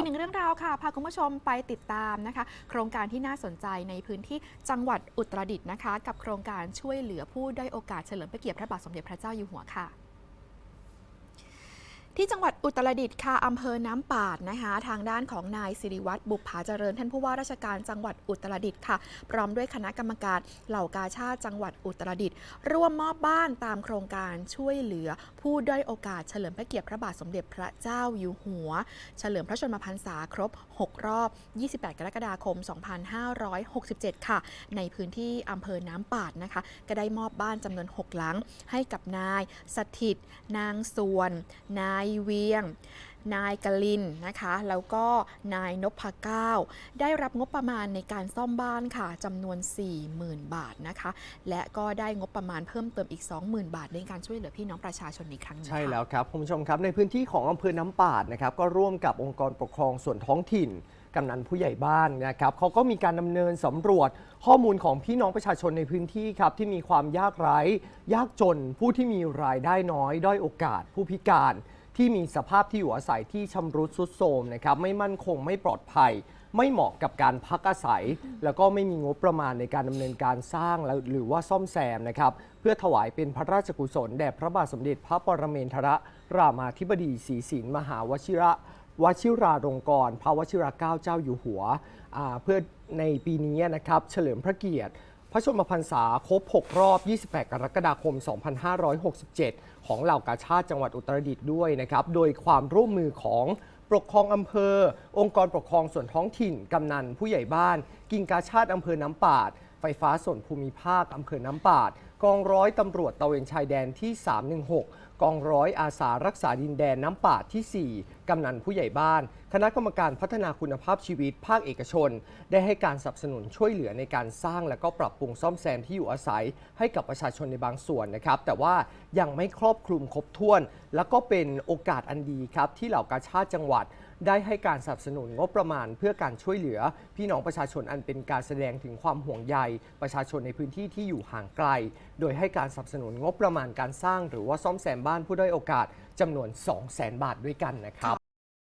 อีกหนึ่งเรื่องราวค่ะพาคุณผู้ชมไปติดตามนะคะ โครงการที่น่าสนใจในพื้นที่จังหวัดอุตรดิตถ์นะคะ กับโครงการช่วยเหลือผู้ด้อยโอกาสเฉลิมพระเกียรติพระบาทสมเด็จพระเจ้าอยู่หัวค่ะ ที่จังหวัดอุตรดิตถ์ค่ะอำเภอน้ำปาดนะคะ ทางด้านของนายสิริวัตรบุปผาเจริญท่านผู้ว่าราชการจังหวัดอุตรดิตถ์ค่ะ พร้อมด้วยคณะกรรมการเหล่ากาชาติจังหวัดอุตรดิตถ์ร่วมมอบบ้านตามโครงการช่วยเหลือ ผู้ด้อยโอกาสเฉลิมพระเกียรติพระบาทสมเด็จพระเจ้าอยู่หัว เฉลิมพระชนมพรรษาครบ 6 รอบ 28 กรกฎาคม 2567 ค่ะ ในพื้นที่อำเภอน้ำปาดนะคะ ก็ได้มอบบ้านจำนวน 6 หลังให้กับนายสถิต นางส่วนนายายเวียง นายกลินนะคะ แล้วก็นายนพเก้าได้รับงบประมาณในการซ่อมบ้านค่ะจำนวน 40,000 บาทนะคะ และก็ได้งบประมาณเพิ่มเติมอีก 20,000 บาท ในการช่วยเหลือพี่น้องประชาชนในครั้งนี้ใช่แล้วครับคุณผู้ชมครับในพื้นที่ของอำเภอน้ำปาดนะครับก็ร่วมกับองค์กรปกครองส่วนท้องถิ่นกำนันผู้ใหญ่บ้านนะครับเขาก็มีการดำเนินสำรวจข้อมูลของพี่น้องประชาชนในพื้นที่ครับที่มีความยากไร้ ยากจนผู้ที่มีรายได้น้อย ด้อยโอกาส ผู้พิการ ที่มีสภาพที่อยู่อาศัยที่ชำรุดทรุดโทรมนะครับไม่มั่นคงไม่ปลอดภัย ไม่เหมาะกับการพักอาศัย แล้วก็ไม่มีงบประมาณในการดำเนินการสร้างและหรือว่าซ่อมแซมนะครับเพื่อถวายเป็นพระราชกุศลแด่พระบาทสมเด็จพระปรเมนทรรามาธิบดีศรีสินมหาวชิระวชิราลงกรณพระวชิราเกล้าเจ้าอยู่หัว เพื่อในปีนี้นะครับเฉลิมพระเกียรติ พระชนมพรรษาครบ 6 รอบ 28 กรกฎาคม 2567 ของเหล่ากาชาติจังหวัดอุตรดิตถ์ด้วยนะครับ โดยความร่วมมือของปกครองอำเภอ องค์กรปกครองส่วนท้องถิ่น กำนัน ผู้ใหญ่บ้าน กิ่งกาชาติอำเภอน้ำปาด ไฟฟ้าส่วนภูมิภาคอำเภอน้ำปาด กองร้อยตำรวจตะเวนชายแดนที่ 316 กองร้อยอาสารักษาดินแดนน้ำป่าที่ 4 กำนันผู้ใหญ่บ้าน คณะกรรมการพัฒนาคุณภาพชีวิตภาคเอกชน ได้ให้การสนับสนุนช่วยเหลือในการสร้างและก็ปรับปรุงซ่อมแซมที่อยู่อาศัย ให้กับประชาชนในบางส่วนนะครับ แต่ว่ายังไม่ครอบคลุมครบถ้วน แล้วก็เป็นโอกาสอันดีครับที่เหล่ากาชาติจังหวัดได้ให้การสนับสนุนงบประมาณเพื่อการช่วยเหลือ พี่น้องประชาชนอันเป็นการแสดงถึงความห่วงใย ประชาชนในพื้นที่ที่อยู่ห่างไกล โดยให้การสนับสนุนงบประมาณการสร้าง หรือว่าซ่อมแซมบ้านผู้ด้อยโอกาสจำนวน 2 0 0 0 0 0 บาทด้วยกันนะครับ